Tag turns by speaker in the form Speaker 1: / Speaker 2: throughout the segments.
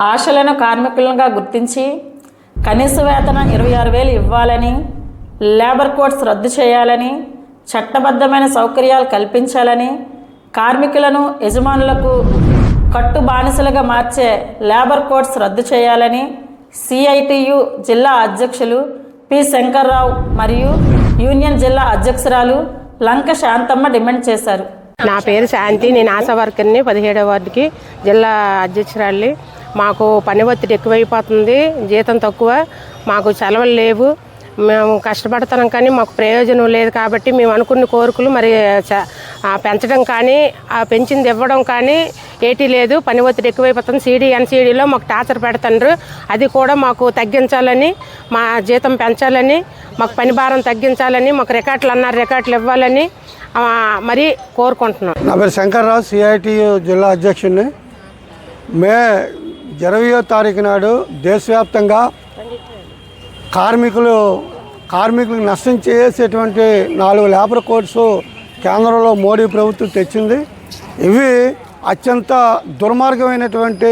Speaker 1: ఆశలను కార్మికులుగా గుర్తించి కనీస వేతనం ఇరవై ఆరు వేలు ఇవ్వాలని లేబర్ కోడ్స్ రద్దు చేయాలని చట్టబద్ధమైన సౌకర్యాలు కల్పించాలని కార్మికులను యజమానులకు కట్టు బానిసలుగా మార్చే లేబర్ కోడ్స్ రద్దు చేయాలని సిఐటియు జిల్లా అధ్యక్షులు పి. శంకర్రావు మరియు యూనియన్ జిల్లా అధ్యక్షురాలు లంక శాంతమ్మ డిమాండ్ చేశారు.
Speaker 2: నా పేరు శాంతి. నేను ఆశా వర్కర్ని పదిహేడవ వార్డుకి జిల్లా అధ్యక్షురాలి మాకు పని ఒత్తిడి ఎక్కువైపోతుంది జీతం తక్కువ మాకు సెలవులు లేవు. మేము కష్టపడుతున్నాం కానీ మాకు ప్రయోజనం లేదు కాబట్టి మేము అనుకున్న కోరికలు మరి చ- పెంచడం కానీ ఆ పెంచింది ఇవ్వడం కానీ ఏటీ లేదు. పని ఒత్తిడి ఎక్కువైపోతుంది. సిడి ఎన్సీడీలో మాకు టార్చర్ పెడతండ్రు. అది కూడా మాకు తగ్గించాలని మా జీతం పెంచాలని మాకు పని భారం తగ్గించాలని మాకు రికార్డులు అన్నారు రికార్డులు ఇవ్వాలని మరి కోరుకుంటున్నాం.
Speaker 3: నా పేరు శంకర్రావు సిఐటి జిల్లా అధ్యక్షుడిని. మే ఇరవయో తారీఖు నాడు దేశవ్యాప్తంగా కార్మికులు కార్మికులకు నష్టం చేసేటువంటి నాలుగు లేబర్ కోడ్స్ కేంద్రంలో మోడీ ప్రభుత్వం తెచ్చింది. ఇవి అత్యంత దుర్మార్గమైనటువంటి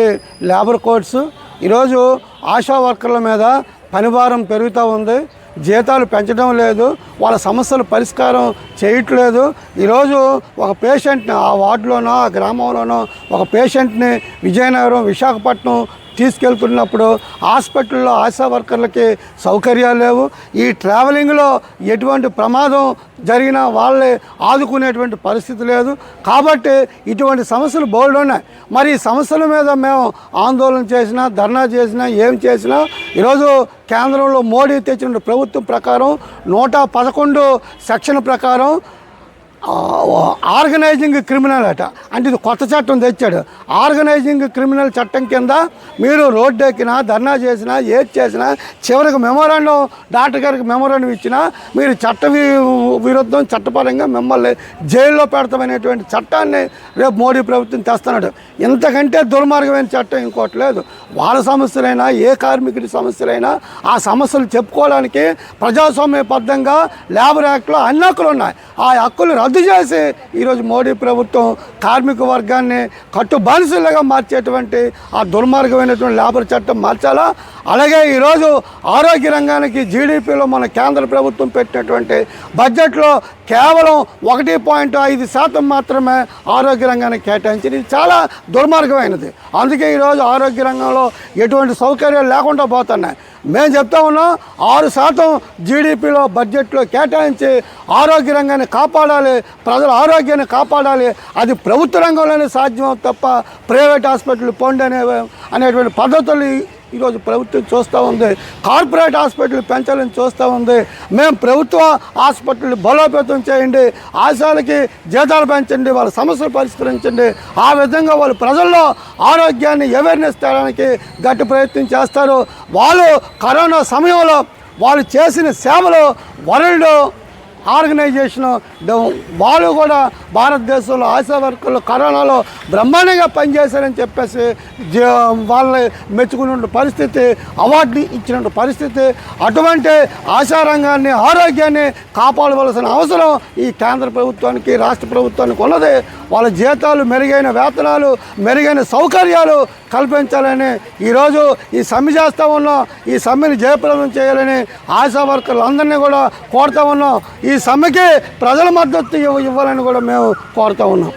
Speaker 3: లేబర్ కోడ్స్. ఈరోజు ఆశా వర్కర్ల మీద పనిభారం పెరుగుతూ ఉంది. జీతాలు పెంచడం లేదు వాళ్ళ సమస్యలు పరిష్కారం చేయట్లేదు. ఈరోజు ఒక పేషెంట్ని ఆ వార్డులోనో ఆ గ్రామంలోనో ఒక పేషెంట్ని విజయనగరం విశాఖపట్నం తీసుకెళ్తున్నప్పుడు హాస్పిటల్లో ఆశా వర్కర్లకి సౌకర్యాలు లేవు. ఈ ట్రావెలింగ్లో ఎటువంటి ప్రమాదం జరిగినా వాళ్ళే ఆదుకునేటువంటి పరిస్థితి లేదు. కాబట్టి ఇటువంటి సమస్యలు బోల్డ్ ఉన్నాయి. మరి ఈ సమస్యల మీద మేము ఆందోళన చేసినా ధర్నా చేసినా ఏం చేసినా ఈరోజు కేంద్రంలో మోడీ తెచ్చిన ప్రభుత్వం ప్రకారం నూట పదకొండు సెక్షన్ ప్రకారం ఆర్గనైజింగ్ క్రిమినల్ అట. అంటే ఇది కొత్త చట్టం తెచ్చాడు. ఆర్గనైజింగ్ క్రిమినల్ చట్టం కింద మీరు రోడ్డు ఎక్కినా ధర్నా చేసినా ఏది చేసినా చివరికి మెమోరాండం డాక్టర్ గారికి మెమోరాండం ఇచ్చినా మీరు చట్ట విరుద్ధం చట్టపరంగా మిమ్మల్ని జైల్లో పెడతామనేటువంటి చట్టాన్ని రేపు మోడీ ప్రభుత్వం తెస్తున్నాడు. ఇంతకంటే దుర్మార్గమైన చట్టం ఇంకోటి లేదు. వాళ్ళ సమస్యలైనా ఏ కార్మికుడి సమస్యలైనా ఆ సమస్యలు చెప్పుకోవడానికి ప్రజాస్వామ్యబద్ధంగా లేబర్ యాక్ట్లో అన్ని హక్కులు ఉన్నాయి. ఆ హక్కులు రద్దు చేసి ఈరోజు మోడీ ప్రభుత్వం కార్మిక వర్గాన్ని కట్టు బానిసలుగా మార్చేటువంటి ఆ దుర్మార్గమైనటువంటి లేబర్ చట్టం మార్చాలా? అలాగే ఈరోజు ఆరోగ్య రంగానికి జీడిపిలో మన కేంద్ర ప్రభుత్వం పెట్టినటువంటి బడ్జెట్లో కేవలం ఒకటి పాయింట్ ఐదు శాతం మాత్రమే ఆరోగ్య రంగానికి కేటాయించింది. ఇది చాలా దుర్మార్గమైనది. అందుకే ఈరోజు ఆరోగ్య రంగంలో ఎటువంటి సౌకర్యాలు లేకుండా పోతున్నాయి. మేము చెప్తా ఉన్నాం ఆరు శాతం జీడిపిలో బడ్జెట్లో కేటాయించి ఆరోగ్య రంగాన్ని కాపాడాలి ప్రజల ఆరోగ్యాన్ని కాపాడాలి. అది ప్రభుత్వ రంగంలోనే సాధ్యం తప్ప ప్రైవేట్ హాస్పిటల్ పొండి అనే అనేటువంటి పద్ధతులు ఈరోజు ప్రభుత్వం చూస్తూ ఉంది. కార్పొరేట్ హాస్పిటల్ పెంచాలని చూస్తూ ఉంది. మేము ప్రభుత్వ హాస్పిటల్ బలోపేతం చేయండి. ఆశాలకి జీతాలు పెంచండి. వాళ్ళ సమస్యలు పరిష్కరించండి. ఆ విధంగా వాళ్ళు ప్రజల్లో ఆరోగ్యాన్ని అవేర్నెస్ తేడానికి గట్టి ప్రయత్నం చేస్తారు. వాళ్ళు కరోనా సమయంలో వాళ్ళు చేసిన సేవలు వరల్డ్ ఆర్గనైజేషన్ వాళ్ళు కూడా భారతదేశంలో ఆశా వర్కర్లు కరోనాలో బ్రహ్మాండంగా పనిచేశారని చెప్పేసి జ- వాళ్ళని మెచ్చుకున్న పరిస్థితి అవార్డు ఇచ్చిన పరిస్థితి అటువంటి ఆశా రంగాన్ని ఆరోగ్యాన్ని కాపాడవలసిన అవసరం ఈ కేంద్ర ప్రభుత్వానికి రాష్ట్ర ప్రభుత్వానికి ఉన్నది. వాళ్ళ జీతాలు మెరుగైన వేతనాలు మెరుగైన సౌకర్యాలు కల్పించాలని ఈరోజు ఈ సమ్మె చేస్తూ ఉన్నాం. ఈ సమ్మెని జయప్రదం చేయాలని ఆశా వర్కర్లు అందరినీ కూడా కోరుతా ఉన్నాం. ఈ ఈ సమ్మెకి ప్రజల మద్దతు ఇవ్వాలని కూడా మేము కోరుతూ ఉన్నాం.